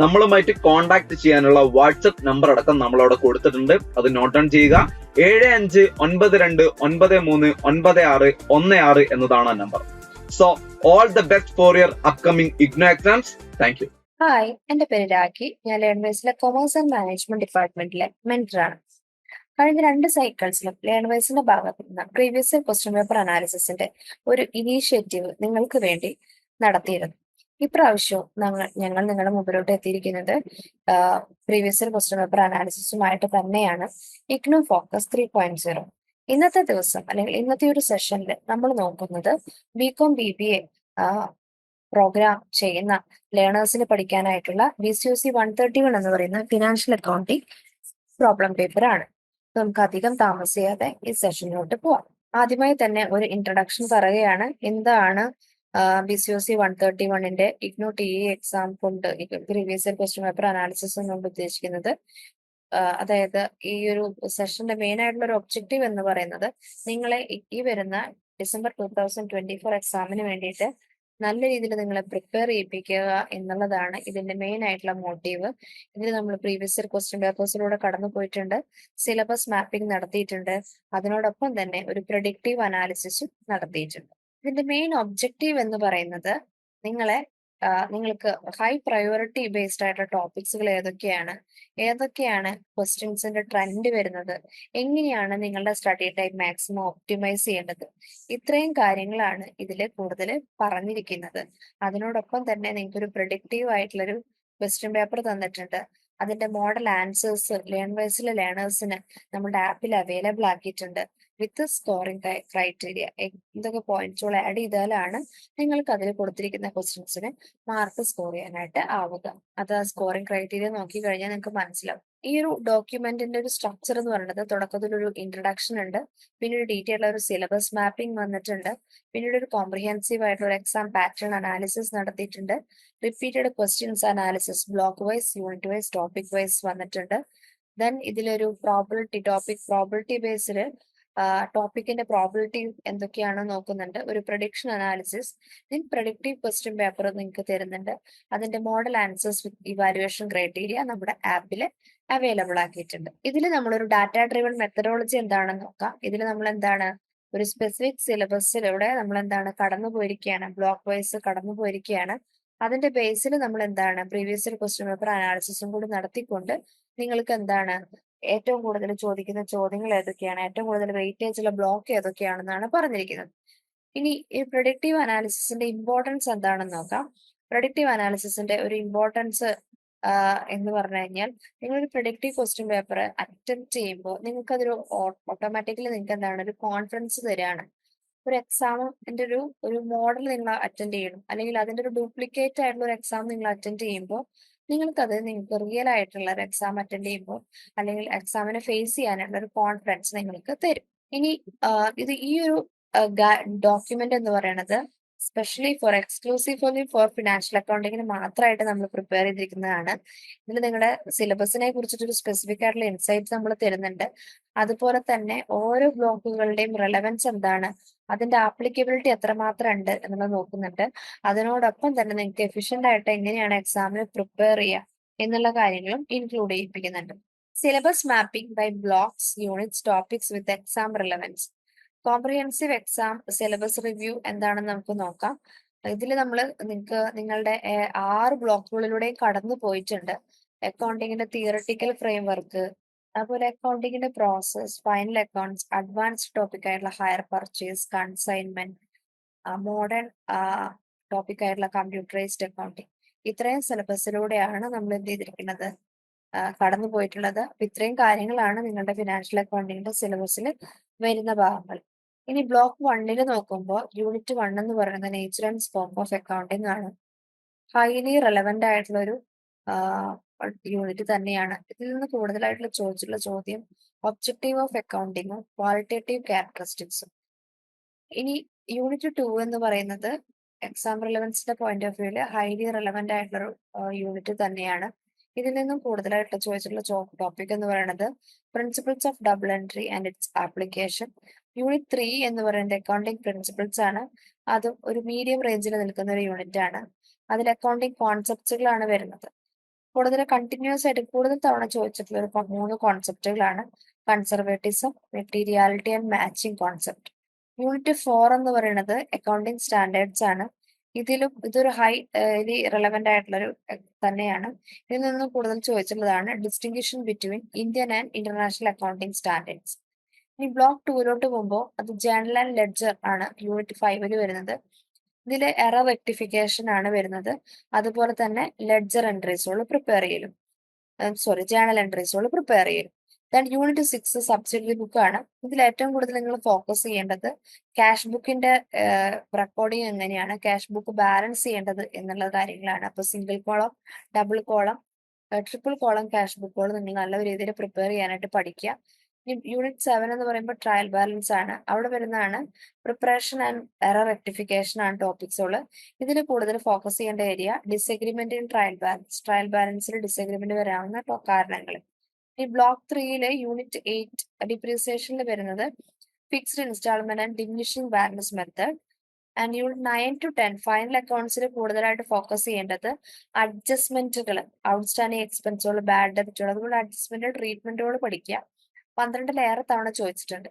നമ്മളുമായിട്ട് കോൺടാക്ട് ചെയ്യാനുള്ള WhatsApp number അടക്കം നമ്മൾ അവിടെ കൊടുത്തിട്ടുണ്ട്. അത് നോട്ട് ഡൗൺ ചെയ്യുക. ഏഴ് അഞ്ച് ഒൻപത് രണ്ട് ഒൻപത് മൂന്ന് ഒൻപത് ആറ് ഒന്ന് ആറ് എന്നതാണ് ആ number so all the best for your upcoming IGNOU exams thank you hi എന്റെ പേര് രാഖി. ഞാൻ ലേൺവേഴ്സിലെ കൊമേഴ്സ് ആൻഡ് മാനേജ്മെന്റ് ഡിപ്പാർട്ട്മെന്റിലെ മെന്ററാണ് കഴിഞ്ഞ രണ്ട് സൈക്കിൾസിലും ലേൺവൈസിന്റെ ഭാഗത്ത് നിന്ന് പ്രീവിയസ് ക്വസ്റ്റ്യൻ പേപ്പർ അനാലിസിസിന്റെ ഒരു ഇനീഷ്യേറ്റീവ് നിങ്ങൾക്ക് വേണ്ടി നടത്തിയിരുന്നു. ഇപ്രാവശ്യവും ഞങ്ങൾ ഞങ്ങൾ നിങ്ങളുടെ മുമ്പിലോട്ട് എത്തിയിരിക്കുന്നത് പ്രീവിയസ് ക്വസ്റ്റ്യൻ പേപ്പർ അനാലിസിസുമായിട്ട് തന്നെയാണ് IGNOU focus three point zero ഇന്നത്തെ ദിവസം അല്ലെങ്കിൽ ഇന്നത്തെ ഒരു സെഷനിൽ നമ്മൾ നോക്കുന്നത് BCom B B A programme ചെയ്യുന്ന ലേണേഴ്സിന് പഠിക്കാനായിട്ടുള്ള B C O C one thirty one എന്ന് പറയുന്ന ഫിനാൻഷ്യൽ അക്കൗണ്ടിങ് പ്രോബ്ലം പേപ്പർ ആണ്. നമുക്ക് അധികം താമസിയാതെ ഈ സെഷനിലോട്ട് പോവാം. ആദ്യമായി തന്നെ ഒരു ഇൻട്രഡക്ഷൻ പറയുകയാണ് എന്താണ് B C O C one thirty വണ്ണിന്റെ ഇഗ്നോ ടി ഇ എക്സാം കൊണ്ട് പ്രീവിയസ് ക്വസ്റ്റ്യൻ പേപ്പർ അനാലിസിസ് എന്നുകൊണ്ട് ഉദ്ദേശിക്കുന്നത്. അതായത് ഈ ഒരു സെഷന്റെ മെയിൻ ആയിട്ടുള്ള ഒരു ഒബ്ജക്റ്റീവ് എന്ന് പറയുന്നത് നിങ്ങളെ ഈ വരുന്ന December two thousand twenty four എക്സാമിന് വേണ്ടിയിട്ട് നല്ല രീതിയിൽ നിങ്ങളെ പ്രിപ്പയർ ചെയ്യിപ്പിക്കുക എന്നുള്ളതാണ് ഇതിന്റെ മെയിൻ ആയിട്ടുള്ള മോട്ടീവ് ഇതിൽ നമ്മൾ പ്രീവിയസ് ഇയർ ക്വസ്റ്റ്യൻ പേപ്പേഴ്സിലൂടെ കടന്നു പോയിട്ടുണ്ട്. സിലബസ് മാപ്പിംഗ് നടത്തിയിട്ടുണ്ട്. അതിനോടൊപ്പം തന്നെ ഒരു പ്രൊഡിക്റ്റീവ് അനാലിസിസും നടത്തിയിട്ടുണ്ട്. ഇതിന്റെ മെയിൻ ഒബ്ജക്റ്റീവ് എന്ന് പറയുന്നത് നിങ്ങളെ നിങ്ങൾക്ക് ഹൈ പ്രയോറിറ്റി ബേസ്ഡ് ആയിട്ടുള്ള ടോപ്പിക്സുകൾ ഏതൊക്കെയാണ് ഏതൊക്കെയാണ് ക്വസ്റ്റ്യൻസിന്റെ ട്രെൻഡ് വരുന്നത് എങ്ങനെയാണ് നിങ്ങളുടെ സ്റ്റഡി ടൈം മാക്സിമം ഒപ്റ്റിമൈസ് ചെയ്യേണ്ടത് ഇത്രയും കാര്യങ്ങളാണ് ഇതിൽ കൂടുതൽ പറഞ്ഞിരിക്കുന്നത്. അതിനോടൊപ്പം തന്നെ നിങ്ങൾക്ക് ഒരു പ്രൊഡിക്റ്റീവ് ആയിട്ടുള്ളൊരു ക്വസ്റ്റ്യൻ പേപ്പർ തന്നിട്ടുണ്ട്. അതിന്റെ മോഡൽ ആൻസേഴ്സ് ലേൺ വൈസിലെ ലേണേഴ്സിന് നമ്മുടെ ആപ്പിൽ അവൈലബിൾ ആക്കിയിട്ടുണ്ട്. വിത്ത് സ്കോറിംഗ് ക്രൈറ്റീരിയ എന്തൊക്കെ പോയിന്റ്സുകൾ ആഡ് ചെയ്താലാണ് നിങ്ങൾക്ക് അതിൽ കൊടുത്തിരിക്കുന്ന ക്വസ്റ്റ്യൻസിന് മാർക്ക് സ്കോർ ചെയ്യാനായിട്ട് ആവുക. അത് സ്കോറിംഗ് ക്രൈറ്റീരിയ നോക്കി കഴിഞ്ഞാൽ നിങ്ങൾക്ക് മനസ്സിലാവും. ഈ ഒരു ഡോക്യുമെന്റിന്റെ ഒരു സ്ട്രക്ചർ എന്ന് പറയുന്നത് തുടക്കത്തിൽ ഒരു ഇൻട്രഡക്ഷൻ ഉണ്ട് പിന്നെ ഒരു ഡീറ്റെയിൽ ഒരു സിലബസ് മാപ്പിംഗ് വന്നിട്ടുണ്ട് പിന്നീട് ഒരു കോംപ്രിഹെൻസീവ് ആയിട്ടുള്ള ഒരു എക്സാം പാറ്റേൺ അനാലിസിസ് നടത്തിയിട്ടുണ്ട് repeated questions analysis block wise unit wise topic wise വന്നിട്ടുണ്ട്. ദെൻ ഇതിലൊരു പ്രോബിലിറ്റി ടോപ്പിക് പ്രോബിലിറ്റി ബേസിൽ ടോപ്പിക്കിന്റെ പ്രോബിലിറ്റി എന്തൊക്കെയാണ് നോക്കുന്നുണ്ട്. ഒരു prediction analysis then predictive question paper നിങ്ങൾക്ക് തരുന്നുണ്ട്. അതിന്റെ model answers with evaluation criteria നമ്മുടെ ആപ്പിൽ അവൈലബിൾ ആക്കിയിട്ടുണ്ട്. ഇതിൽ നമ്മളൊരു ഡാറ്റ ഡ്രിവൺ മെത്തഡോളജി എന്താണെന്ന് നോക്കാം. ഇതിൽ നമ്മൾ എന്താണ് ഒരു സ്പെസിഫിക് സിലബസിലൂടെ നമ്മൾ എന്താണ് കടന്നു പോയിരിക്കുകയാണ് ബ്ലോക്ക് വൈസ് കടന്നു പോയിരിക്കുകയാണ് അതിന്റെ ബേസിൽ നമ്മൾ എന്താണ് പ്രീവിയസ് ക്വസ്റ്റ്യൻ പേപ്പർ അനാലിസിസും കൂടി നടത്തിക്കൊണ്ട് നിങ്ങൾക്ക് എന്താണ്? ഏറ്റവും കൂടുതൽ ചോദിക്കുന്ന ചോദ്യങ്ങൾ ഏതൊക്കെയാണ്? ഏറ്റവും കൂടുതൽ വെയിറ്റേജ് ഉള്ള ബ്ലോക്ക് ഏതൊക്കെയാണെന്നാണ് പറഞ്ഞിരിക്കുന്നത്. ഇനി ഈ പ്രൊഡക്റ്റീവ് അനാലിസിസിന്റെ ഇമ്പോർട്ടൻസ് എന്താണെന്ന് നോക്കാം. പ്രൊഡക്റ്റീവ് അനാലിസിസിന്റെ ഒരു ഇമ്പോർട്ടൻസ് എന്ന് പറഞ്ഞു കഴിഞ്ഞാൽ നിങ്ങളൊരു പ്രൊഡക്റ്റീവ് ക്വസ്റ്റ്യൻ പേപ്പർ അറ്റംപ്റ്റ് ചെയ്യുമ്പോൾ നിങ്ങൾക്ക് അതൊരു ഓട്ടോമാറ്റിക്കലി നിങ്ങൾക്ക് എന്താണ്? ഒരു കോൺഫിഡൻസ് തരികയാണ് ഒരു എക്സാമിന്റെ ഒരു ഒരു മോഡൽ നിങ്ങൾ അറ്റൻഡ് ചെയ്യണം. അല്ലെങ്കിൽ അതിന്റെ ഒരു ഡ്യൂപ്ലിക്കേറ്റ് ആയിട്ടുള്ള ഒരു എക്സാം നിങ്ങൾ അറ്റൻഡ് ചെയ്യുമ്പോൾ നിങ്ങൾക്കത് നിങ്ങൾക്ക് റിയൽ ആയിട്ടുള്ള ഒരു എക്സാം അറ്റൻഡ് ചെയ്യുമ്പോൾ അല്ലെങ്കിൽ എക്സാമിനെ ഫേസ് ചെയ്യാനുള്ള ഒരു കോൺഫിഡൻസ് നിങ്ങൾക്ക് തരും. ഇനി ഇത് ഈ ഒരു ഡോക്യുമെന്റ് എന്ന് പറയുന്നത് specially for exclusively for financial അക്കൗണ്ടിങ്ങിന് മാത്രമായിട്ട് നമ്മൾ പ്രിപ്പയർ ചെയ്തിരിക്കുന്നതാണ്. ഇതിൽ നിങ്ങളുടെ സിലബസിനെ കുറിച്ചിട്ടൊരു സ്പെസിഫിക് ആയിട്ടുള്ള ഇൻസൈറ്റ്സ് നമ്മൾ തരുന്നുണ്ട്. അതുപോലെ തന്നെ ഓരോ ബ്ലോക്കുകളുടെയും റെലവൻസ് എന്താണ്? അതിന്റെ ആപ്ലിക്കബിലിറ്റി എത്രമാത്രം ഉണ്ട് എന്നുള്ളത് നോക്കുന്നുണ്ട്. അതിനോടൊപ്പം തന്നെ നിങ്ങൾക്ക് എഫിഷ്യന്റ് ആയിട്ട് എങ്ങനെയാണ് എക്സാമിന് പ്രിപ്പയർ ചെയ്യുക എന്നുള്ള കാര്യങ്ങളും include ചെയ്യിപ്പിക്കുന്നുണ്ട്. Syllabus mapping by blocks units topics with exam relevance comprehensive exam syllabus review എന്താണെന്ന് നമുക്ക് നോക്കാം. ഇതിൽ നമ്മൾ നിങ്ങൾക്ക് നിങ്ങളുടെ ആറ് ബ്ലോക്കുകളിലൂടെയും കടന്നു പോയിട്ടുണ്ട്. അക്കൗണ്ടിങ്ങിന്റെ തിയറട്ടിക്കൽ ഫ്രെയിം വർക്ക് അതുപോലെ അക്കൗണ്ടിങ്ങിന്റെ process final accounts advanced topic ആയിട്ടുള്ള hire purchase consignment modern topic ആയിട്ടുള്ള കമ്പ്യൂട്ടറൈസ്ഡ് അക്കൗണ്ടിങ് ഇത്രയും സിലബസിലൂടെയാണ് നമ്മൾ എന്ത് ചെയ്തിരിക്കുന്നത്? കടന്നു പോയിട്ടുള്ളത്. അപ്പൊ ഇത്രയും കാര്യങ്ങളാണ് നിങ്ങളുടെ ഫിനാൻഷ്യൽ അക്കൗണ്ടിങ്ങിന്റെ സിലബസിൽ വരുന്ന ഭാഗങ്ങൾ. ഇനി ബ്ലോക്ക് വണ്ണിൽ നോക്കുമ്പോൾ യൂണിറ്റ് വൺ എന്ന് പറയുന്നത് nature and scope of accounting ആണ്. ഹൈലി റെലവെന്റ് ആയിട്ടുള്ള ഒരു യൂണിറ്റ് തന്നെയാണ്. ഇതിൽ നിന്ന് കൂടുതലായിട്ടുള്ള ചോദിച്ചിട്ടുള്ള ചോദ്യം ഒബ്ജക്റ്റീവ് ഓഫ് അക്കൗണ്ടിങ്ങും ക്വാളിറ്റേറ്റീവ് ക്യാരക്ടറിസ്റ്റിക്സും ഇനി യൂണിറ്റ് ടു എന്ന് പറയുന്നത് exam റിലവൻസിന്റെ point of view highly relevant ആയിട്ടുള്ള ഒരു യൂണിറ്റ് തന്നെയാണ്. ഇതിൽ നിന്നും കൂടുതലായിട്ട് ചോദിച്ചിട്ടുള്ള ടോപ്പിക് എന്ന് പറയുന്നത് principles of double entry and its application unit three എന്ന് പറയുന്നത് അക്കൗണ്ടിംഗ് പ്രിൻസിപ്പിൾസ് ആണ്. അതും ഒരു മീഡിയം റേഞ്ചിൽ നിൽക്കുന്ന ഒരു യൂണിറ്റ് ആണ്. അതിൽ അക്കൗണ്ടിംഗ് കോൺസെപ്റ്റുകളാണ് വരുന്നത്. കൂടുതൽ കണ്ടിന്യൂസ് ആയിട്ട് കൂടുതൽ തവണ ചോദിച്ചിട്ടുള്ള ഒരു മൂന്ന് കോൺസെപ്റ്റുകളാണ് conservatism materiality and matching concept unit four എന്ന് പറയുന്നത് അക്കൗണ്ടിങ് സ്റ്റാൻഡേർഡ്സ് ആണ്. ഇതിലും ഇതൊരു ഹൈ റിലവന്റ് ആയിട്ടുള്ള ഒരു തന്നെയാണ്. ഇതിൽ നിന്നും കൂടുതൽ ചോദിച്ചിട്ടുള്ളതാണ് distinction between Indian and international accounting standards ഇനി ബ്ലോക്ക് ടൂവിലോട്ട് പോകുമ്പോൾ അത് ജേണൽ ആൻഡ് ലെഡ്ജർ ആണ് യൂണിറ്റ് ഫൈവിൽ വരുന്നത്. ഇതിൽ എറർ റെക്ടിഫിക്കേഷൻ ആണ് വരുന്നത്. അതുപോലെ തന്നെ ലെഡ്ജർ എൻട്രീസുകൾ പ്രിപ്പയർ ചെയ്യലും. സോറി ജേണൽ എൻട്രീസുകൾ പ്രിപ്പയർ ചെയ്യലും. Then unit six subsidiary book ആണ്. ഇതിൽ ഏറ്റവും കൂടുതൽ നിങ്ങൾ ഫോക്കസ് ചെയ്യേണ്ടത് ക്യാഷ് ബുക്കിന്റെ റെക്കോർഡിങ് എങ്ങനെയാണ് ക്യാഷ് ബുക്ക് ബാലൻസ് ചെയ്യേണ്ടത് എന്നുള്ള കാര്യങ്ങളാണ്. അപ്പൊ single column double column triple column cash ബുക്കുകൾ നിങ്ങൾ നല്ല രീതിയിൽ പ്രിപ്പയർ ചെയ്യാനായിട്ട് പഠിക്കുക. യൂണിറ്റ് സെവൻ എന്ന് പറയുമ്പോൾ ട്രയൽ ബാലൻസ് ആണ്. അവിടെ വരുന്നതാണ് പ്രിപ്പറേഷൻ ആൻഡ് എറർ റെക്ടിഫിക്കേഷൻ ആണ് ടോപ്പിക്സുകൾ ഇതിൽ കൂടുതൽ ഫോക്കസ് ചെയ്യേണ്ട area disagreement in trial balance trial ബാലൻസിൽ disagreement വരാവുന്ന കാരണങ്ങൾ ഈ ബ്ലോക്ക് ത്രീയിലെ യൂണിറ്റ് എയ്റ്റ് ഡിപ്രീസിയേഷനിൽ വരുന്നത് fixed instalment and diminishing balance method and unit nine to ten final അക്കൗണ്ട്സിൽ കൂടുതലായിട്ട് ഫോക്കസ് ചെയ്യേണ്ടത് അഡ്ജസ്റ്റ്മെന്റുകൾ ഔട്ട്സ്റ്റാൻഡിങ് എക്സ്പെൻസുകൾ ബാഡ് ഡെബിറ്റുകൾ അതുപോലെ അഡ്ജസ്റ്റ്മെന്റ് ട്രീറ്റ്മെന്റുകൾ പഠിക്കുക പന്ത്രണ്ടിലേറെ തവണ ചോദിച്ചിട്ടുണ്ട്.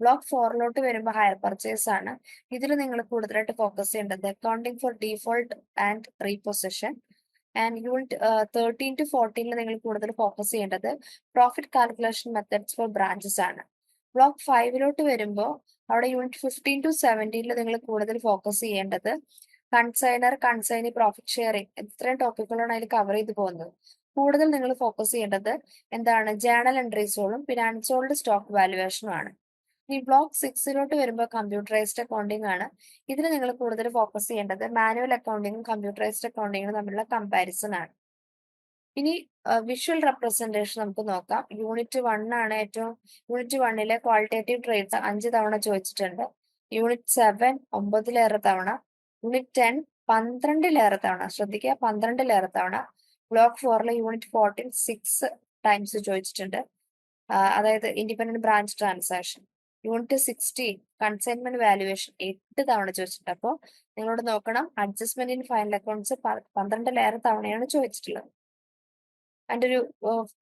ബ്ലോക്ക് ഫോറിലോട്ട് വരുമ്പോൾ ഹയർ പർച്ചേസ് ആണ്. ഇതിൽ നിങ്ങൾ കൂടുതലായിട്ട് ഫോക്കസ് ചെയ്യേണ്ടത് accounting for default and repossession and unit thirteen to ഫോർട്ടീനിൽ നിങ്ങൾ കൂടുതൽ ഫോക്കസ് ചെയ്യേണ്ടത് profit calculation methods for branches ആണ്. ബ്ലോക്ക് ഫൈവിലോട്ട് വരുമ്പോൾ അവിടെ യൂണിറ്റ് ഫിഫ്റ്റീൻ ടു സെവന്റീനിൽ നിങ്ങൾ കൂടുതൽ ഫോക്കസ് ചെയ്യേണ്ടത് കൺസൈനർ കൺസൈനി പ്രോഫിറ്റ് ഷെയറിംഗ് ഇത്രയും ടോപ്പിക്കുകളാണ് അതിൽ കവർ ചെയ്ത് പോകുന്നത്. കൂടുതൽ നിങ്ങൾ ഫോക്കസ് ചെയ്യേണ്ടത് എന്താണ്? ജേണൽ എൻട്രീസുകളും പിന്നെ അൺസോൾഡ് സ്റ്റോക്ക് വാലുവേഷനും ആണ്. ഈ ബ്ലോക്ക് സിക്സിലോട്ട് വരുമ്പോൾ കമ്പ്യൂട്ടറൈസ്ഡ് അക്കൗണ്ടിംഗ് ആണ്. ഇതിൽ നിങ്ങൾ കൂടുതൽ ഫോക്കസ് ചെയ്യേണ്ടത് മാനുവൽ അക്കൗണ്ടിങ്ങും കമ്പ്യൂട്ടറൈസ്ഡ് അക്കൗണ്ടിങ്ങും തമ്മിലുള്ള കമ്പാരിസൺ ആണ്. ഇനി വിഷ്വൽ റെപ്രസെന്റേഷൻ നമുക്ക് നോക്കാം. യൂണിറ്റ് വൺ ആണ് ഏറ്റവും യൂണിറ്റ് വണ്ണിലെ ക്വാളിറ്റേറ്റീവ് ട്രേഡ്സ് അഞ്ച് തവണ ചോദിച്ചിട്ടുണ്ട്. യൂണിറ്റ് സെവൻ ഒമ്പതിലേറെ തവണ യൂണിറ്റ് ടെൻ പന്ത്രണ്ടിലേറെ തവണ ശ്രദ്ധിക്കുക പന്ത്രണ്ടിലേറെ തവണ ബ്ലോക്ക് ഫോറിലെ യൂണിറ്റ് ഫോർട്ടീൻ സിക്സ് ടൈംസ് ചോദിച്ചിട്ടുണ്ട്. അതായത് independent branch transaction unit sixteen consignment valuation എട്ട് തവണ ചോദിച്ചിട്ടുണ്ട്. അപ്പോൾ നിങ്ങളോട് നോക്കണം. അഡ്ജസ്റ്റ്മെന്റ് ഇൻ ഫൈനൽ അക്കൗണ്ട്സ് പന്ത്രണ്ടിലേറെ തവണയാണ് ചോദിച്ചിട്ടുള്ളത്. അതിന്റെ ഒരു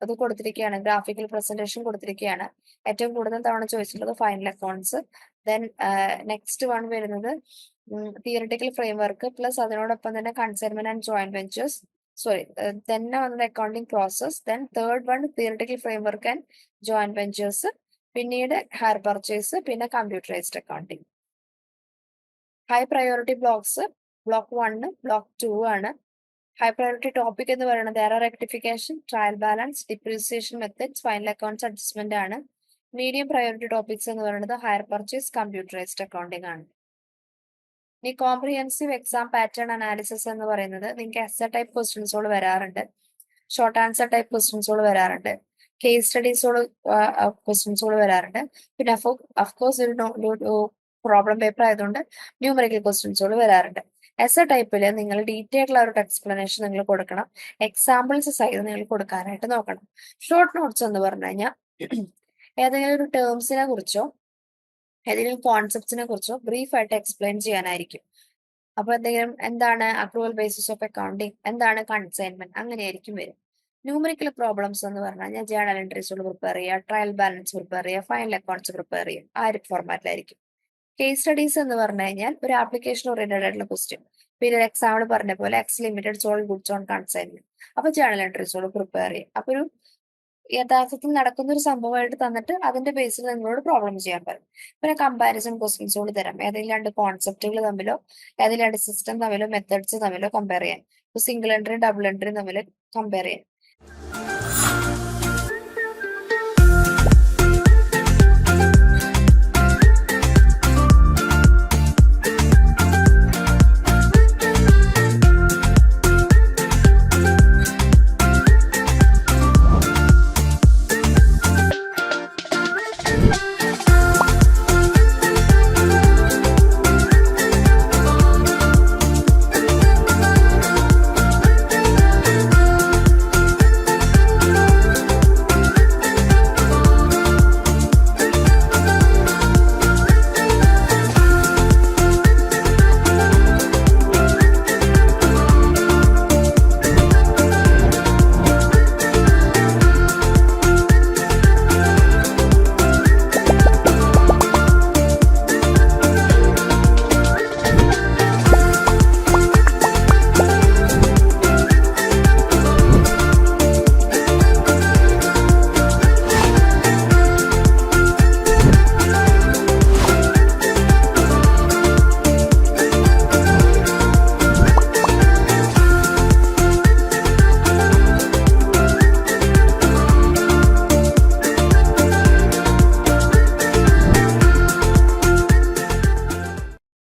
ഇത് കൊടുത്തിരിക്കുകയാണ്. ഗ്രാഫിക്കൽ പ്രസന്റേഷൻ കൊടുത്തിരിക്കുകയാണ്. ഏറ്റവും കൂടുതൽ തവണ ചോദിച്ചിട്ടുള്ളത് final accounts then next one വരുന്നത് തിയറിറ്റിക്കൽ ഫ്രെയിംവർക്ക് പ്ലസ് അതിനോടൊപ്പം തന്നെ consignment and joint ventures sorry തന്നെ വന്നത് accounting process then third one theoretical framework and joint ventures പിന്നീട് ഹയർ പർച്ചേസ് പിന്നെ computerised accounting high priority blocks block one block two ആണ്. High priority topic എന്ന് പറയുന്നത് error rectification trial balance depreciation methods final accounts adjustment ആണ്. Medium priority topics എന്ന് പറയുന്നത് higher purchase computerised accounting ആണ്. ഇനി കോംപ്രിഹെൻസീവ് എക്സാം പാറ്റേൺ അനാലിസിസ് എന്ന് പറയുന്നത് നിങ്ങൾക്ക് എസ് എ ടൈപ്പ് ക്വസ്റ്റ്യൻസുകൾ വരാറുണ്ട്. ഷോർട്ട് ആൻസർ ടൈപ്പ് ക്വസ്റ്റ്യൻസുകൾ വരാറുണ്ട്. കേസ് സ്റ്റഡീസുകൾ ക്വസ്റ്റ്യൻസുകൾ വരാറുണ്ട്. പിന്നെ അഫ്കോഴ്സ് ഒരു പ്രോബ്ലം പേപ്പർ ആയതുകൊണ്ട് ന്യൂമറിക്കൽ ക്വസ്റ്റ്യൻസുകൾ വരാറുണ്ട്. എസ് എ ടൈപ്പിൽ നിങ്ങൾ ഡീറ്റെയിൽ ആയ ഒരു എക്സ്പ്ലനേഷൻ നിങ്ങൾ കൊടുക്കണം. എക്സാമ്പിൾസ് സഹിതം നിങ്ങൾ കൊടുക്കാനായിട്ട് നോക്കണം. ഷോർട്ട് നോട്ട്സ് എന്ന് പറഞ്ഞു കഴിഞ്ഞാൽ ഏതെങ്കിലും ഒരു ടേംസിനെ കുറിച്ചോ ഏതെങ്കിലും കോൺസെപ്റ്റ്സിനെ കുറിച്ചോ ബ്രീഫ് ആയിട്ട് എക്സ്പ്ലെയിൻ ചെയ്യാനായിരിക്കും. അപ്പൊ എന്തെങ്കിലും എന്താണ് അപ്രൂവൽ ബേസിസ് ഓഫ് അക്കൗണ്ടിങ് എന്താണ് കൺസൈൻമെന്റ് അങ്ങനെയായിരിക്കും വരും ന്യൂമറിക്കൽ പ്രോബ്ലംസ് എന്ന് പറഞ്ഞാൽ ഞാൻ ജേണൽ എൻട്രീസുകൾ പ്രിപ്പയർ ചെയ്യുക ട്രയൽ ബാലൻസ് പ്രിപ്പയർ ചെയ്യുക ഫൈനൽ അക്കൗണ്ട്സ് പ്രിപ്പയർ ചെയ്യും ആ ഒരു ഫോർമാറ്റിലായിരിക്കും കേസ് സ്റ്റഡീസ് എന്ന് പറഞ്ഞു കഴിഞ്ഞാൽ ഒരു ആപ്ലിക്കേഷൻ ഓറിയന്റഡ് ആയിട്ടുള്ള ക്വസ്റ്റ്യൻ പിന്നെ ഒരു എക്സാമ്പിൾ പറഞ്ഞ പോലെ X limited sold goods on consignment അപ്പൊ ജേണൽ എൻട്രീസുകൾ പ്രിപ്പയർ ചെയ്യും അപ്പൊ ഒരു യഥാർത്ഥത്തിൽ നടക്കുന്ന ഒരു സംഭവമായിട്ട് തന്നിട്ട് അതിന്റെ ബേസിൽ നിങ്ങളോട് പ്രോബ്ലം ചെയ്യാൻ പറയും. പിന്നെ കമ്പാരിസൺ ക്വസ്റ്റ്യൻസുകൾ തരാം. ഏതെങ്കിലും രണ്ട് കോൺസെപ്റ്റുകൾ തമ്മിലോ ഏതെങ്കിലും രണ്ട് സിസ്റ്റം തമ്മിലോ മെത്തേഡ്സ് തമ്മിലോ കമ്പയർ ചെയ്യാൻ. സിംഗിൾ എൻട്രി ഡബിൾ എൻട്രി തമ്മിൽ കമ്പയർ ചെയ്യാൻ.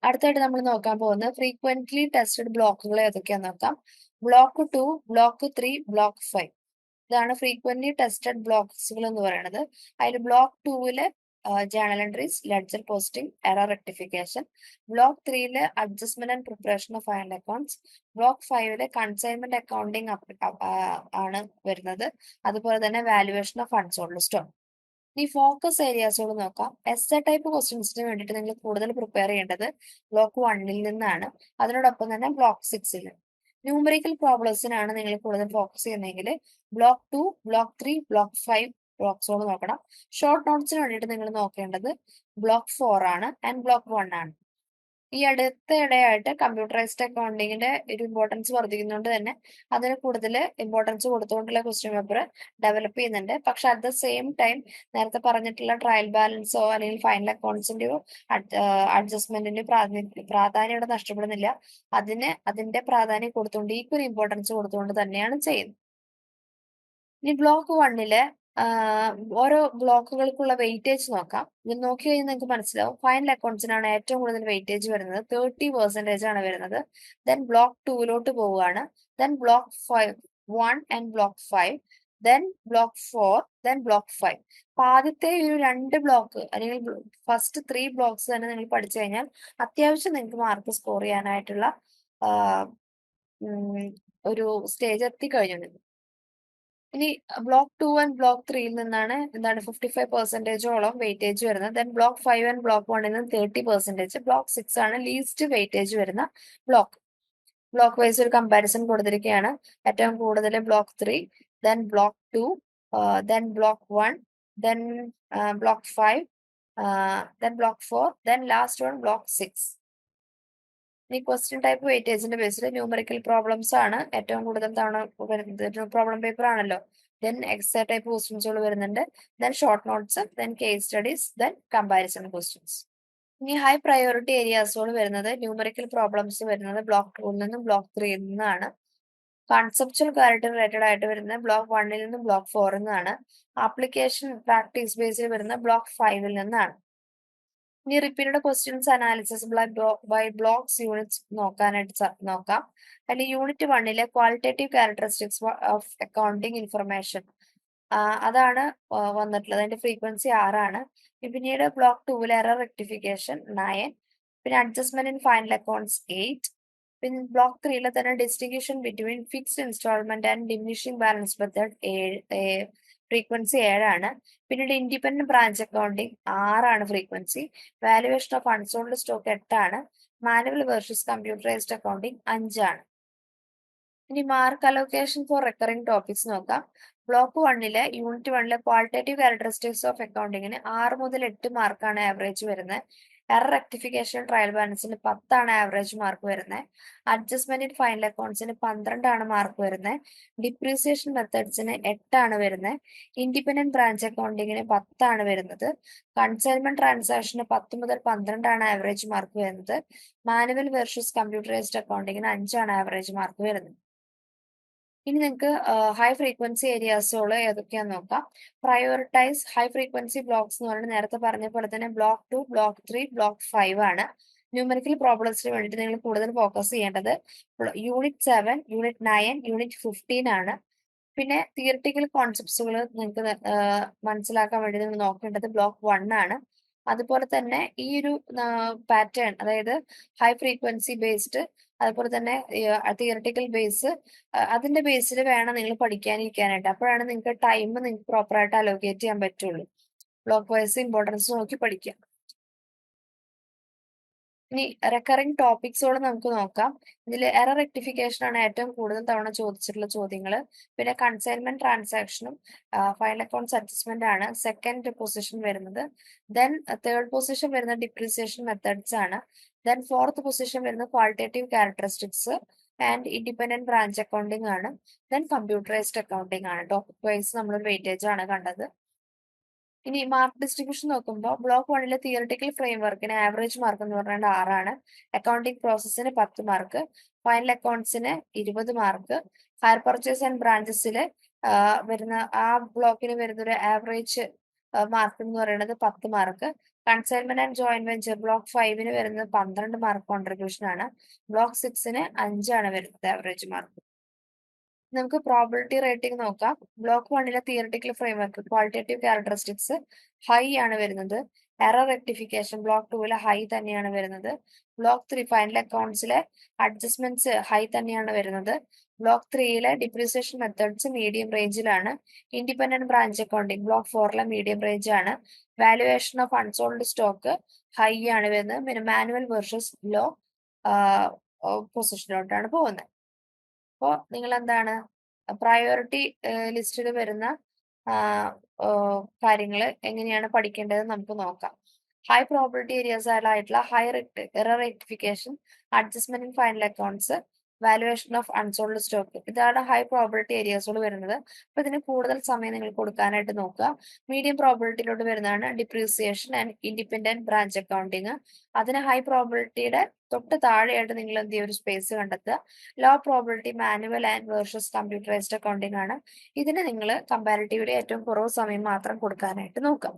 അടുത്തായിട്ട് നമ്മൾ നോക്കാൻ പോകുന്നത് ഫ്രീക്വന്റ്ലി ടെസ്റ്റഡ് ബ്ലോക്കുകൾ ഏതൊക്കെയാന്ന് നോക്കാം. Block two block three block five ഇതാണ് ഫ്രീക്വന്റ്ലി ടെസ്റ്റഡ് ബ്ലോക്സുകൾ എന്ന് പറയുന്നത്. അതിൽ ബ്ലോക്ക് ടൂവിൽ journal entries ledger posting error rectification block ത്രീയിൽ adjustment and preparation of final accounts block ഫൈവിൽ കൺസൈൻമെന്റ് അക്കൗണ്ടിങ് ആണ് വരുന്നത്. അതുപോലെ തന്നെ valuation of funds old stock ഈ ഫോക്കസ് ഏരിയാസുകൾ നോക്കാം. എസ് എ ടൈപ്പ് ക്വസ്റ്റ്യൻസിന് വേണ്ടിയിട്ട് നിങ്ങൾ കൂടുതൽ പ്രിപ്പയർ ചെയ്യേണ്ടത് ബ്ലോക്ക് വണ്ണിൽ നിന്നാണ്. അതിനോടൊപ്പം തന്നെ ബ്ലോക്ക് സിക്സിൽ ന്യൂമറിക്കൽ പ്രോബ്ലംസിനാണ് നിങ്ങൾ കൂടുതൽ ഫോക്കസ് ചെയ്യുന്നതെങ്കിൽ block two block three block five ബ്ലോക്സുകൾ നോക്കണം. ഷോർട്ട് നോട്ട്സിന് വേണ്ടിയിട്ട് നിങ്ങൾ നോക്കേണ്ടത് ബ്ലോക്ക് ഫോർ ആണ് ആൻഡ് ബ്ലോക്ക് വൺ ആണ്. ഈ അടുത്ത ഇടയായിട്ട് കമ്പ്യൂട്ടറൈസ്ഡ് അക്കൗണ്ടിങ്ങിന്റെ ഒരു ഇമ്പോർട്ടൻസ് വർദ്ധിക്കുന്നതുകൊണ്ട് തന്നെ അതിന് കൂടുതൽ ഇമ്പോർട്ടൻസ് കൊടുത്തുകൊണ്ടുള്ള ക്വസ്റ്റ്യൻ പേപ്പർ ഡെവലപ്പ് ചെയ്യുന്നുണ്ട്. പക്ഷെ അറ്റ് ദ സെയിം ടൈം നേരത്തെ പറഞ്ഞിട്ടുള്ള ട്രയൽ ബാലൻസോ അല്ലെങ്കിൽ ഫൈനൽ അക്കൗണ്ട്സിന്റെയോ അഡ്ജസ്റ്റ്മെന്റിന്റെ പ്രാധാന്യം ഇവിടെ നഷ്ടപ്പെടുന്നില്ല. അതിന് അതിന്റെ പ്രാധാന്യം കൊടുത്തുകൊണ്ട് ഈക്വൽ ഇമ്പോർട്ടൻസ് കൊടുത്തുകൊണ്ട് തന്നെയാണ് ചെയ്യുന്നത്. ഇനി ബ്ലോക്ക് വണ്ണിൽ ഓരോ ബ്ലോക്കുകൾക്കുള്ള വെയിറ്റേജ് നോക്കാം. ഇത് നോക്കി കഴിഞ്ഞാൽ നിങ്ങൾക്ക് മനസ്സിലാവും. ഫൈനൽ അക്കൗണ്ട്സിനാണ് ഏറ്റവും കൂടുതൽ വെയിറ്റേജ് വരുന്നത്. തേർട്ടി പെർസെന്റേജ് ആണ് വരുന്നത്. ദെൻ ബ്ലോക്ക് ടൂവിലോട്ട് പോവുകയാണ്. Then block five one and block five then block four then block five അപ്പൊ ആദ്യത്തെ ഒരു രണ്ട് ബ്ലോക്ക് അല്ലെങ്കിൽ ഫസ്റ്റ് ത്രീ ബ്ലോക്ക്സ് തന്നെ നിങ്ങൾ പഠിച്ചു കഴിഞ്ഞാൽ അത്യാവശ്യം നിങ്ങൾക്ക് മാർക്ക് സ്കോർ ചെയ്യാനായിട്ടുള്ള ഒരു സ്റ്റേജ് എത്തി എത്തിക്കഴിഞ്ഞു ഇനി ബ്ലോക്ക് ടു ആൻഡ് ബ്ലോക്ക് ത്രീയിൽ നിന്നാണ് എന്താണ് ഫിഫ്റ്റി ഫൈവ് പെർസെന്റേജോളം വെയിറ്റേജ് വരുന്നത്. Then block five and block വണ്ണിൽ നിന്ന് തേർട്ടി പെർസെന്റേജ് ബ്ലോക്ക് സിക്സ് ആണ് ലീസ്റ്റ് വെയിറ്റേജ് വരുന്ന ബ്ലോക്ക് ബ്ലോക്ക് വൈസ് ഒരു കമ്പാരിസൺ കൊടുത്തിരിക്കുകയാണ്. ഏറ്റവും കൂടുതൽ block three then block two then block one then block five then block four then last one block six ഈ question type വെയിറ്റേജിന്റെ ബേസിൽ numerical problems ആണ്. ഏറ്റവും കൂടുതൽ തവണ പ്രോബ്ലം പേപ്പർ ആണല്ലോ. ദെൻ എക്സാ ടൈപ്പ് ക്വസ്റ്റ്യൻസുകൾ വരുന്നുണ്ട്. Then short notes then case studies then comparison questions ഇനി ഹൈ പ്രയോറിറ്റി ഏരിയാസുകൾ വരുന്നത്. ന്യൂമറിക്കൽ പ്രോബ്ലംസ് വരുന്നത് ബ്ലോക്ക് ടൂവിൽ നിന്നും ബ്ലോക്ക് ത്രീയിൽ നിന്നാണ്. കൺസെപ്ച്വൽ ക്ലാരിറ്റി റിലേറ്റഡ് ആയിട്ട് വരുന്നത് ബ്ലോക്ക് വണ്ണിൽ നിന്നും ബ്ലോക്ക് ഫോറിൽ നിന്നാണ്. ആപ്ലിക്കേഷൻ പ്രാക്ടീസ് ബേസിൽ വരുന്ന ബ്ലോക്ക് ഫൈവിൽ നിന്നാണ്. ഇനി repeated questions analysis by blocks units നോക്കാനായിട്ട് നോക്കാം. അതിൽ യൂണിറ്റ് വണ്ണിലെ qualitative characteristics of accounting information അതാണ് വന്നിട്ടുള്ളത്. അതിന്റെ ഫ്രീക്വൻസി ആറാണ്. പിന്നീട് ബ്ലോക്ക് ടൂവിൽ എറർ റെക്ടിഫിക്കേഷൻ നയൻ പിന്നെ adjustment in final accounts eight പിന്നെ ബ്ലോക്ക് ത്രീയിലെ തന്നെ distinction between fixed instalment and diminishing balance method ഏഴ്. ഫ്രീക്വൻസി ഏഴാണ് പിന്നീട് ഇൻഡിപെൻഡന്റ് ബ്രാഞ്ച് അക്കൗണ്ടിങ് ആറാണ് frequency valuation of unsold stock എട്ടാണ് മാനുവൽ വേർഷസ് കമ്പ്യൂട്ടറൈസ്ഡ് അക്കൗണ്ടിങ് അഞ്ചാണ് ഇനി mark allocation for recurring topics നോക്കാം. ബ്ലോക്ക് വണ്ണിലെ യൂണിറ്റ് വണ്ണിലെ ക്വാളിറ്റേറ്റീവ് ക്യാരക്ടറിസ്റ്റിക്സ് ഓഫ് അക്കൗണ്ടിങ്ങിന് ആറ് മുതൽ എട്ട് മാർക്കാണ് ആവറേജ് വരുന്നത്. എറർ റെക്ടിഫിക്കേഷൻ ട്രയൽ ബാലൻസിന് പത്താണ് ആവറേജ് മാർക്ക് വരുന്നത് അഡ്ജസ്റ്റ്മെന്റ് ഇൻ ഫൈനൽ അക്കൗണ്ട്സിന് പന്ത്രണ്ടാണ് മാർക്ക് വരുന്നത് ഡിപ്രീസിയേഷൻ മെത്തേഡ്സിന് എട്ടാണ് വരുന്നത് ഇൻഡിപെൻഡന്റ് ബ്രാഞ്ച് അക്കൗണ്ടിങ്ങിന് പത്താണ് വരുന്നത്. കൺസൈൻമെന്റ് ട്രാൻസാക്ഷന് പത്ത് മുതൽ പന്ത്രണ്ടാണ് ആവറേജ് മാർക്ക് വരുന്നത്. മാനുവൽ വേർഷസ് കമ്പ്യൂട്ടറൈസ്ഡ് അക്കൗണ്ടിങ്ങിന് അഞ്ചാണ് ആവറേജ് മാർക്ക് വരുന്നത്. ഇനി നിങ്ങൾക്ക് ഹൈ ഫ്രീക്വൻസി ഏരിയാസുകൾ ഏതൊക്കെയാന്ന് നോക്കാം. പ്രയോറിറ്റൈസ് ഹൈ ഫ്രീക്വൻസി ബ്ലോക്സ് എന്ന് പറഞ്ഞാൽ നേരത്തെ പറഞ്ഞ പോലെ തന്നെ block two block three block five ആണ്. ന്യൂമറിക്കൽ പ്രോബ്ലംസിന് വേണ്ടിയിട്ട് നിങ്ങൾ കൂടുതൽ ഫോക്കസ് ചെയ്യേണ്ടത് unit seven unit nine unit fifteen ആണ്. പിന്നെ തിയറിറ്റിക്കൽ കോൺസെപ്റ്റ്സുകൾ നിങ്ങൾക്ക് മനസ്സിലാക്കാൻ വേണ്ടി നിങ്ങൾ നോക്കേണ്ടത് ബ്ലോക്ക് വൺ ആണ്. അതുപോലെ തന്നെ ഈ ഒരു പാറ്റേൺ അതായത് ഹൈ ഫ്രീക്വൻസി ബേസ്ഡ് അതുപോലെ തന്നെ തിയറട്ടിക്കൽ ബേസ് അതിന്റെ ബേസിൽ വേണം നിങ്ങൾ പഠിക്കാനിരിക്കാനായിട്ട്. അപ്പോഴാണ് നിങ്ങൾക്ക് ടൈം നിങ്ങൾക്ക് പ്രോപ്പറായിട്ട് അലോക്കേറ്റ് ചെയ്യാൻ പറ്റുള്ളൂ. ബ്ലോക്ക് വൈസ് ഇമ്പോർട്ടൻസ് നോക്കി പഠിക്കാം. ഇനി റെക്കറിംഗ് ടോപ്പിക്സോട് നമുക്ക് നോക്കാം. ഇതിൽ എറർ റെക്ടിഫിക്കേഷൻ ആണ് ഏറ്റവും കൂടുതൽ തവണ ചോദിച്ചിട്ടുള്ള ചോദ്യങ്ങൾ പിന്നെ കൺസൈൻമെന്റ് ട്രാൻസാക്ഷനും ഫൈനൽ അക്കൗണ്ട്സ് അഡ്ജസ്റ്റ്മെന്റ് ആണ്. സെക്കൻഡ് പൊസിഷൻ വരുന്നത്. ദെൻ തേർഡ് പൊസിഷൻ വരുന്ന ഡിപ്രീസിയേഷൻ മെത്തേഡ്സ് ആണ്. ദെൻ ഫോർത്ത് പൊസിഷൻ വരുന്ന qualitative characteristics and independent branch accounting ആണ്. ദെൻ കമ്പ്യൂട്ടറൈസ്ഡ് അക്കൗണ്ടിങ് ആണ്. ടോപ്പിക് വൈസ് നമ്മൾ വെയിറ്റേജ് ആണ് കണ്ടത്. ഇനി മാർക്ക് ഡിസ്ട്രിബ്യൂഷൻ നോക്കുമ്പോൾ ബ്ലോക്ക് വണ്ണിലെ തിയറിറ്റിക്കൽ ഫ്രെയിം വർക്കിന് ആവറേജ് മാർക്ക് എന്ന് പറഞ്ഞാൽ ആറാണ്. അക്കൗണ്ടിംഗ് പ്രോസസ്സിന് പത്ത് മാർക്ക് ഫൈനൽ അക്കൗണ്ട്സിന് ഇരുപത് മാർക്ക് ഹയർ പർച്ചേസ് ആൻഡ് ബ്രാഞ്ചസിൽ വരുന്ന ആ ബ്ലോക്കിന് വരുന്ന ഒരു ആവറേജ് മാർക്ക് എന്ന് പറയുന്നത് പത്ത് mark consignment and joint venture block ഫൈവിന് വരുന്നത് പന്ത്രണ്ട് മാർക്ക് കോൺട്രിബ്യൂഷൻ ആണ്. ബ്ലോക്ക് സിക്സിന് അഞ്ചാണ് വരുന്നത് ആവറേജ് മാർക്ക് നമുക്ക് പ്രോബിലിറ്റി റേറ്റിംഗ് നോക്കാം. ബ്ലോക്ക് വണ്ണിലെ theoretical framework qualitative characteristics high ആണ് വരുന്നത്. എറർ റെക്ടിഫിക്കേഷൻ ബ്ലോക്ക് ടൂവിലെ ഹൈ തന്നെയാണ് വരുന്നത്. ബ്ലോക്ക് ത്രീ ഫൈനൽ അക്കൗണ്ട്സിലെ അഡ്ജസ്റ്റ്മെന്റ്സ് ഹൈ തന്നെയാണ് വരുന്നത്. ബ്ലോക്ക് ത്രീയിലെ ഡിപ്രീസിയേഷൻ മെത്തേഡ്സ് മീഡിയം റേഞ്ചിലാണ് ഇൻഡിപെൻഡന്റ് ബ്രാഞ്ച് അക്കൗണ്ടിംഗ് ബ്ലോക്ക് ഫോറിലെ മീഡിയം റേഞ്ച് ആണ്. Valuation of unsold stock high ആണ് വരുന്നത്. പിന്നെ മാനുവൽ വേർഷസ് ലോ പൊസിഷനിലോട്ടാണ് പോകുന്നത്. അപ്പോൾ നിങ്ങൾ എന്താണ് പ്രയോറിറ്റി ലിസ്റ്റിൽ വരുന്ന കാര്യങ്ങൾ എങ്ങനെയാണ് പഠിക്കേണ്ടത് നമുക്ക് നോക്കാം. ഹൈ പ്രോബിലിറ്റി ഏരിയാസ് ആയിട്ടുള്ള high error rectification adjustment in final accounts valuation of unsold stock ഇതാണ് ഹൈ പ്രോബിലിറ്റി ഏരിയാസോട് വരുന്നത്. അപ്പൊ ഇതിന് കൂടുതൽ സമയം നിങ്ങൾ കൊടുക്കാനായിട്ട് നോക്കുക. മീഡിയം പ്രോബിലിറ്റിയിലോട്ട് വരുന്നതാണ് depreciation and independent branch accounting അതിന് ഹൈ പ്രോബിലിറ്റിയുടെ തൊട്ട് താഴെയായിട്ട് നിങ്ങൾ എന്ത് ചെയ്യുക? ഒരു സ്പേസ് കണ്ടെത്തുക. Low probability manual and versus computerised accounting ആണ്. ഇതിന് നിങ്ങൾ കമ്പാരിറ്റീവ്ലി ഏറ്റവും കുറവ് സമയം മാത്രം കൊടുക്കാനായിട്ട് നോക്കാം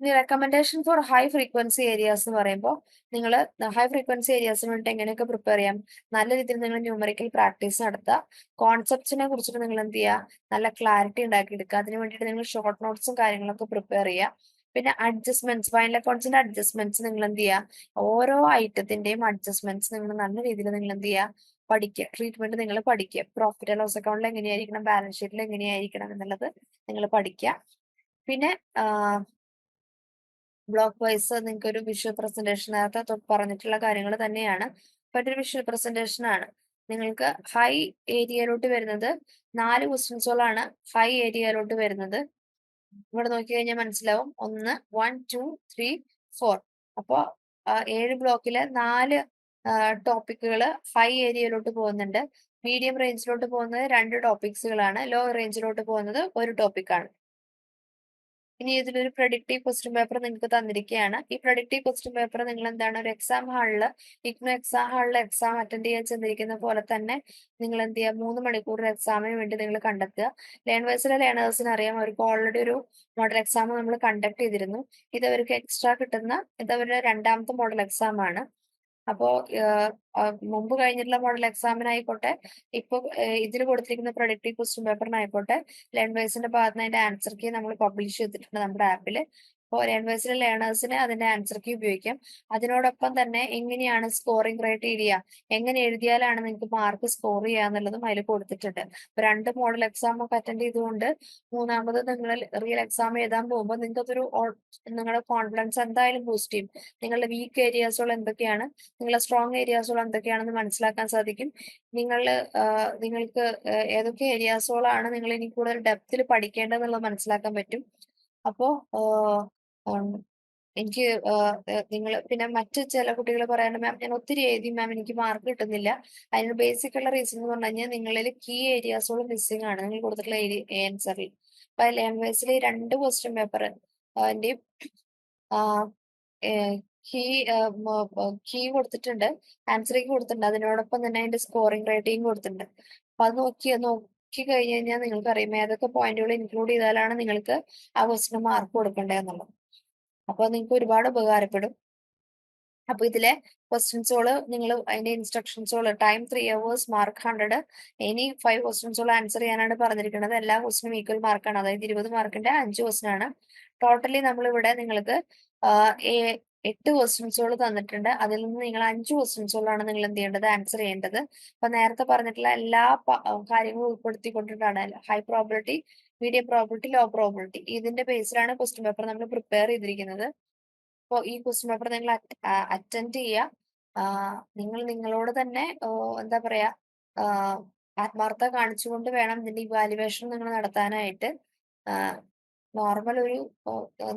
ഇനി recommendation for high frequency areas എന്ന് പറയുമ്പോൾ നിങ്ങൾ ഹൈ ഫ്രീക്വൻസി ഏരിയാസിന് വേണ്ടി എങ്ങനെയൊക്കെ പ്രിപ്പയർ ചെയ്യാം? നല്ല രീതിയിൽ നിങ്ങൾ ന്യൂമറിക്കൽ പ്രാക്ടീസ് നടത്തുക. കോൺസെപ്റ്റ്സിനെ കുറിച്ചിട്ട് നിങ്ങൾ എന്ത് ചെയ്യുക? നല്ല ക്ലാരിറ്റി ഉണ്ടാക്കിയെടുക്കുക അതിന് വേണ്ടിയിട്ട് നിങ്ങൾ ഷോർട്ട് നോട്ട്സും കാര്യങ്ങളൊക്കെ പ്രിപ്പയർ ചെയ്യുക. പിന്നെ അഡ്ജസ്റ്റ്മെന്റ്സ് ഫൈനൽ അക്കൗണ്ട്സിന്റെ അഡ്ജസ്റ്റ്മെന്റ്സ് നിങ്ങൾ എന്ത് ചെയ്യുക? ഓരോ ഐറ്റത്തിന്റെയും അഡ്ജസ്റ്റ്മെന്റ്സ് നിങ്ങൾ നല്ല രീതിയിൽ നിങ്ങൾ എന്ത് ചെയ്യുക? പഠിക്കുക. ട്രീറ്റ്മെന്റ് നിങ്ങൾ പഠിക്കുക. പ്രോഫിറ്റ് ആൻഡ് ലോസ് അക്കൗണ്ടിൽ എങ്ങനെയായിരിക്കണം? ബാലൻസ് ഷീറ്റിൽ എങ്ങനെയായിരിക്കണം എന്നുള്ളത് നിങ്ങൾ പഠിക്കുക. പിന്നെ ബ്ലോക്ക് വൈസ് നിങ്ങൾക്ക് ഒരു വിഷ്വൽ പ്രസന്റേഷൻ നേരത്തെ പറഞ്ഞിട്ടുള്ള കാര്യങ്ങൾ തന്നെയാണ്. ഒരു വിഷ്വൽ പ്രസന്റേഷൻ ആണ്. നിങ്ങൾക്ക് ഹൈ ഏരിയയിലോട്ട് വരുന്നത് നാല് ക്വസ്റ്റ്യൻസുകളാണ് ഹൈ ഏരിയയിലോട്ട് വരുന്നത്. ഇവിടെ നോക്കി കഴിഞ്ഞാൽ മനസ്സിലാവും. ഒന്ന് വൺ ടു ത്രീ ഫോർ അപ്പോൾ ഏഴ് ബ്ലോക്കിലെ നാല് ടോപ്പിക്കുകൾ ഹൈ ഏരിയയിലോട്ട് പോകുന്നുണ്ട്. മീഡിയം റേഞ്ചിലോട്ട് പോകുന്നത് രണ്ട് ടോപ്പിക്സുകളാണ് ലോ റേഞ്ചിലോട്ട് പോകുന്നത് ഒരു ടോപ്പിക്കാണ് ഇനി ഇതിലൊരു പ്രൊഡിക്റ്റീവ് ക്വസ്റ്റ്യൻ പേപ്പർ നിങ്ങൾക്ക് തന്നിരിക്കുകയാണ് ഈ പ്രൊഡിക്റ്റീവ് ക്വസ്റ്റ്യൻ പേപ്പർ നിങ്ങൾ എന്താണ് ഒരു എക്സാം ഹാളിൽ ഇഗ്നോ എക്സാം ഹാളിൽ എക്സാം അറ്റൻഡ് ചെയ്യാൻ ചെന്നിരിക്കുന്ന പോലെ തന്നെ നിങ്ങൾ എന്ത് ചെയ്യുക മൂന്ന് മണിക്കൂർ എക്സാമിന് വേണ്ടി നിങ്ങൾ കണ്ടെത്തുക. ലേണേഴ്സിലെ ലേണേഴ്സിന് അറിയാം. അവർക്ക് ഓൾറെഡി ഒരു മോഡൽ എക്സാം നമ്മൾ കണ്ടക്ട് ചെയ്തിരുന്നു. ഇത് അവർക്ക് എക്സ്ട്രാ കിട്ടുന്ന ഇത് അവരുടെ രണ്ടാമത്തെ മോഡൽ എക്സാം ആണ്. അപ്പോ മുമ്പ് കഴിഞ്ഞിട്ടുള്ള മോഡൽ എക്സാമിനായിക്കോട്ടെ ഇപ്പൊ ഇതിൽ കൊടുത്തിരിക്കുന്ന പ്രൊഡക്റ്റീവ് ക്വസ്റ്റ്യൻ പേപ്പറിനായിക്കോട്ടെ ലേൺ വൈസിന്റെ ഭാഗത്ത് അതിന്റെ ആൻസർ കീ നമ്മൾ പബ്ലിഷ് ചെയ്തിട്ടുണ്ട് നമ്മുടെ ആപ്പിൽ ലേൺ വൈസിലെ ലേണേഴ്സിന് അതിന്റെ ആൻസർ കീ ഉപയോഗിക്കാം. അതിനോടൊപ്പം തന്നെ എങ്ങനെയാണ് സ്കോറിംഗ് ക്രൈറ്റീരിയ എങ്ങനെ എഴുതിയാലാണ് നിങ്ങൾക്ക് മാർക്ക് സ്കോർ ചെയ്യുക എന്നുള്ളതും അതിൽ കൊടുത്തിട്ടുണ്ട്. രണ്ട് മോഡൽ എക്സാം ഒക്കെ അറ്റൻഡ് ചെയ്തുകൊണ്ട് മൂന്നാമത് നിങ്ങൾ റിയൽ എക്സാം എഴുതാൻ പോകുമ്പോൾ നിങ്ങൾക്ക് അതൊരു നിങ്ങളുടെ കോൺഫിഡൻസ് എന്തായാലും ബൂസ്റ്റ് ചെയ്യും. നിങ്ങളുടെ വീക്ക് ഏരിയാസുകൾ എന്തൊക്കെയാണ് നിങ്ങളുടെ സ്ട്രോങ് ഏരിയാസുകൾ എന്തൊക്കെയാണെന്ന് മനസ്സിലാക്കാൻ സാധിക്കും. നിങ്ങൾ നിങ്ങൾക്ക് ഏതൊക്കെ ഏരിയാസുകളാണ് നിങ്ങൾ ഇനി കൂടുതൽ ഡെപ്തിൽ പഠിക്കേണ്ടതെന്നുള്ളത് മനസ്സിലാക്കാൻ പറ്റും. അപ്പോ എനിക്ക് നിങ്ങൾ പിന്നെ മറ്റു ചില കുട്ടികൾ പറയാണ്ട് മാം ഞാൻ ഒത്തിരി എഴുതി മാം എനിക്ക് മാർക്ക് കിട്ടുന്നില്ല. അതിന് ബേസിക് ഉള്ള റീസൺ എന്ന് പറഞ്ഞു കഴിഞ്ഞാൽ നിങ്ങളിൽ കീ ഏരിയാസുകൾ മിസ്സിംഗ് ആണ്. നിങ്ങൾ കൊടുത്തിട്ടുള്ള ആൻസറിൽ അപ്പൊ ലാംഗ്വേജിൽ രണ്ട് ക്വസ്റ്റ്യൻ പേപ്പർ അതിന്റെ കീ കീ കൊടുത്തിട്ടുണ്ട്. ആൻസർ കീ കൊടുത്തിട്ടുണ്ട്. അതിനോടൊപ്പം തന്നെ അതിന്റെ സ്കോറിംഗ് റേറ്റിംഗ് കൊടുത്തിട്ടുണ്ട്. അപ്പൊ അത് നോക്കി നോക്കി കഴിഞ്ഞു കഴിഞ്ഞാൽ നിങ്ങൾക്ക് അറിയാം ഏതൊക്കെ പോയിന്റുകൾ ഇൻക്ലൂഡ് ചെയ്താലാണ് നിങ്ങൾക്ക് ആ ക്വസ്റ്റിന് മാർക്ക് കൊടുക്കേണ്ടതെന്നുള്ളത് അപ്പൊ നിങ്ങൾക്ക് ഒരുപാട് ഉപകാരപ്പെടും. അപ്പൊ ഇതിലെ ക്വസ്റ്റ്യൻസുകൾ നിങ്ങൾ അതിന്റെ ഇൻസ്ട്രക്ഷൻസുകൾ time three hours mark hundred ഇനി ഫൈവ് ക്വസ്റ്റ്യൻസുകൾ ആൻസർ ചെയ്യാനാണ് പറഞ്ഞിരിക്കുന്നത് എല്ലാ ക്വസ്റ്റിനും ഈക്വൽ മാർക്കാണ് അതായത് ഇരുപത് മാർക്കിന്റെ അഞ്ച് ക്വസ്റ്റ്യൻ ആണ്. ടോട്ടലി നമ്മൾ ഇവിടെ നിങ്ങൾക്ക് എട്ട് ക്വസ്റ്റ്യൻസുകൾ തന്നിട്ടുണ്ട്. അതിൽ നിന്ന് നിങ്ങൾ അഞ്ച് ക്വസ്റ്റ്യൻസുകളാണ് നിങ്ങൾ എന്ത് ചെയ്യേണ്ടത്? ആൻസർ ചെയ്യേണ്ടത്. അപ്പൊ നേരത്തെ പറഞ്ഞിട്ടുള്ള എല്ലാ കാര്യങ്ങളും ഉൾപ്പെടുത്തിക്കൊണ്ടിട്ടാണ് high probability medium probability low probability ഇതിന്റെ ബേസിലാണ് ക്വസ്റ്റ്യൻ പേപ്പർ നമ്മൾ പ്രിപ്പയർ ചെയ്തിരിക്കുന്നത്. അപ്പോൾ ഈ ക്വസ്റ്റ്യൻ പേപ്പർ നിങ്ങൾ അറ്റൻഡ് ചെയ്യുക. നിങ്ങൾ നിങ്ങളോട് തന്നെ എന്താ പറയാ ആത്മാർത്ഥ കാണിച്ചുകൊണ്ട് വേണം ഇതിന്റെ ഇവാലുവേഷൻ നിങ്ങൾ നടത്താനായിട്ട്. നോർമൽ ഒരു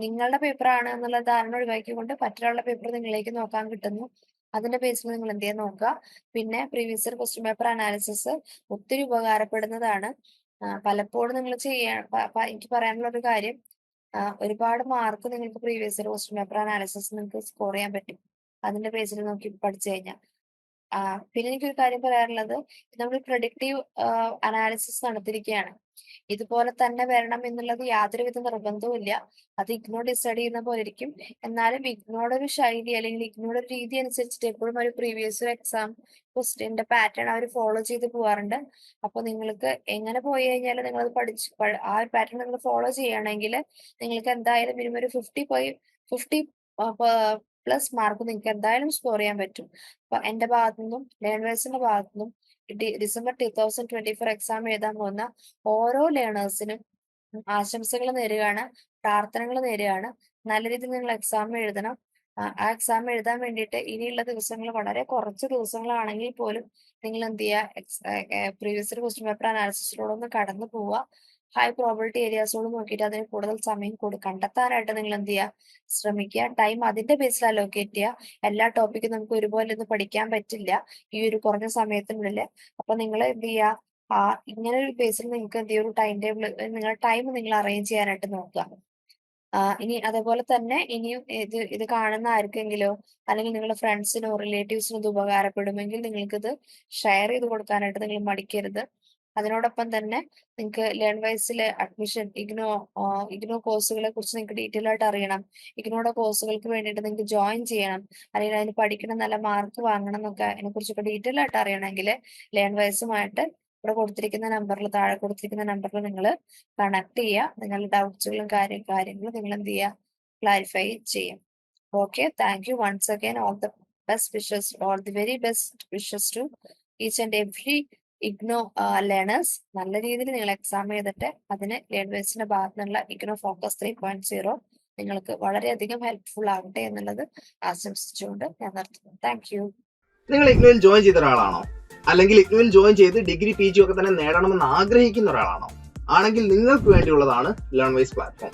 നിങ്ങളുടെ പേപ്പറാണ് എന്നുള്ള ധാരണ ഒഴിവാക്കിക്കൊണ്ട് മറ്റൊരാളുടെ പേപ്പർ നിങ്ങളിലേക്ക് നോക്കാൻ കിട്ടുന്നു. അതിന്റെ ബേസിൽ നിങ്ങൾ എന്ത് ചെയ്യാൻ നോക്കുക? പിന്നെ previous year question paper analysis ഒത്തിരി ഉപകാരപ്പെടുന്നതാണ്. പലപ്പോഴും നിങ്ങൾ ചെയ്യാൻ എനിക്ക് പറയാനുള്ള ഒരു കാര്യം ഒരുപാട് മാർക്ക് നിങ്ങൾക്ക് previous year question paper analysis നിങ്ങൾക്ക് സ്കോർ ചെയ്യാൻ പറ്റും. അതിന്റെ ബേസിൽ നോക്കി പഠിച്ചു കഴിഞ്ഞാൽ പിന്നെ എനിക്കൊരു കാര്യം പറയാനുള്ളത് നമ്മൾ പ്രൊഡക്റ്റീവ് അനാലിസിസ് നടത്തിയിരിക്കുകയാണ്. ഇതുപോലെ തന്നെ വരണം എന്നുള്ളത് യാതൊരുവിധ നിർബന്ധവും ഇല്ല. അത് ഇഗ്നോർ ഡിസൈഡ് ചെയ്യുന്ന പോലെ ഇരിക്കും. എന്നാലും ഇഗ്നോയുടെ ഒരു ശൈലി അല്ലെങ്കിൽ ഇഗ്നോയുടെ ഒരു രീതി അനുസരിച്ചിട്ട് എപ്പോഴും ഒരു പ്രീവിയസ് എക്സാം ക്വസ്റ്റ്യന്റെ പാറ്റേൺ അവർ ഫോളോ ചെയ്ത് പോവാറുണ്ട്. അപ്പൊ നിങ്ങൾക്ക് എങ്ങനെ പോയി കഴിഞ്ഞാൽ നിങ്ങൾ അത് പഠിച്ച് ആ ഒരു പാറ്റേൺ നിങ്ങൾ ഫോളോ ചെയ്യുകയാണെങ്കിൽ നിങ്ങൾക്ക് എന്തായാലും മിനിമം ഒരു ഫിഫ്റ്റി പോയി ഫിഫ്റ്റി പ്ലസ് മാർക്ക് നിങ്ങൾക്ക് എന്തായാലും സ്കോർ ചെയ്യാൻ പറ്റും. അപ്പൊ എന്റെ ഭാഗത്തു നിന്നും ലേണേഴ്സിന്റെ ഭാഗത്തു നിന്നും December two thousand twenty four exam എഴുതാൻ പോകുന്ന ഓരോ ലേണേഴ്സിനും ആശംസകൾ നേരുകയാണ് പ്രാർത്ഥനകൾ നേരുകയാണ്. നല്ല രീതിയിൽ നിങ്ങൾ എക്സാം എഴുതണം. ആ എക്സാം എഴുതാൻ വേണ്ടിയിട്ട് ഇനിയുള്ള ദിവസങ്ങൾ വളരെ കുറച്ച് ദിവസങ്ങളാണെങ്കിൽ പോലും നിങ്ങൾ എന്ത് ചെയ്യുക പ്രീവിയസ് ക്വസ്റ്റ്യൻ പേപ്പർ അനാലിസിസിലൂടെ ഒന്ന് കടന്നു പോവുക. ഹൈ പ്രോബിലിറ്റി ഏരിയാസോട് നോക്കിയിട്ട് അതിന് കൂടുതൽ സമയം കൊടു കണ്ടെത്താനായിട്ട് നിങ്ങൾ എന്ത് ചെയ്യുക ശ്രമിക്കുക. ടൈം അതിന്റെ ബേസിൽ അലോക്കേറ്റ് ചെയ്യുക. എല്ലാ ടോപ്പിക്കും നമുക്ക് ഒരുപോലെ ഒന്നും പഠിക്കാൻ പറ്റില്ല. ഈ ഒരു കുറഞ്ഞ സമയത്തിനുള്ളിൽ. അപ്പൊ നിങ്ങൾ എന്ത് ചെയ്യുക ആ ഇങ്ങനെ ഒരു ബേസിൽ നിങ്ങൾക്ക് എന്ത് ഒരു ടൈം ടേബിൾ നിങ്ങളുടെ ടൈം നിങ്ങൾ അറേഞ്ച് ചെയ്യാനായിട്ട് നോക്കുക. ഇനി അതേപോലെ തന്നെ ഇനിയും ഇത് ഇത് കാണുന്ന ആർക്കെങ്കിലോ അല്ലെങ്കിൽ നിങ്ങളുടെ ഫ്രണ്ട്സിനോ റിലേറ്റീവ്സിനോ ഇത് ഉപകാരപ്പെടുമെങ്കിൽ നിങ്ങൾക്കിത് ഷെയർ ചെയ്ത് കൊടുക്കാനായിട്ട് നിങ്ങൾ മടിക്കരുത്. അതിനോടൊപ്പം തന്നെ നിങ്ങൾക്ക് ലേൺ വൈസിലെ അഡ്മിഷൻ ഇഗ്നോ ഇഗ്നോ കോഴ്സുകളെ കുറിച്ച് നിങ്ങൾക്ക് ഡീറ്റെയിൽ ആയിട്ട് അറിയണം. ഇഗ്നോയുടെ കോഴ്സുകൾക്ക് വേണ്ടിയിട്ട് നിങ്ങൾക്ക് ജോയിൻ ചെയ്യണം. അല്ലെങ്കിൽ അതിന് പഠിക്കണം നല്ല മാർക്ക് വാങ്ങണം എന്നൊക്കെ അതിനെ കുറിച്ചൊക്കെ ഡീറ്റെയിൽ ആയിട്ട് അറിയണമെങ്കിൽ ലേൺ വൈസുമായിട്ട് ഇവിടെ കൊടുത്തിരിക്കുന്ന നമ്പറിൽ താഴെ കൊടുത്തിരിക്കുന്ന നമ്പറിൽ നിങ്ങൾ കണക്ട് ചെയ്യുക. നിങ്ങളുടെ ഡൗട്ട്സുകളും കാര്യ കാര്യങ്ങളും നിങ്ങൾ എന്ത് ചെയ്യുക? ക്ലാരിഫൈ ചെയ്യും okay thank you once again all the best wishes all the very best wishes to each and every IGNOU learners നല്ല രീതിയിൽ നിങ്ങൾ എക്സാം ചെയ്തിട്ട് അതിന് ലേണേഴ്സിന്റെ ഭാഗത്തു നിന്നുള്ള IGNOU focus three point zero നിങ്ങൾക്ക് വളരെയധികം ഹെൽപ്ഫുൾ ആകട്ടെ എന്നുള്ളത് ആശംസിച്ചുകൊണ്ട് ഞാൻ നിർത്തുന്നു. താങ്ക് യു നിങ്ങൾ ഇഗ്നോയിൽ ജോയിൻ ചെയ്ത ഒരാളാണോ? അല്ലെങ്കിൽ ഇഗ്നോയിൽ ജോയിൻ ചെയ്ത് ഡിഗ്രി പി ജി ഒക്കെ തന്നെ നേടണമെന്ന് ആഗ്രഹിക്കുന്ന ഒരാളാണോ? ആണെങ്കിൽ നിങ്ങൾക്ക് വേണ്ടിയുള്ളതാണ് ലേൺ വൈസ് പ്ലാറ്റ്ഫോം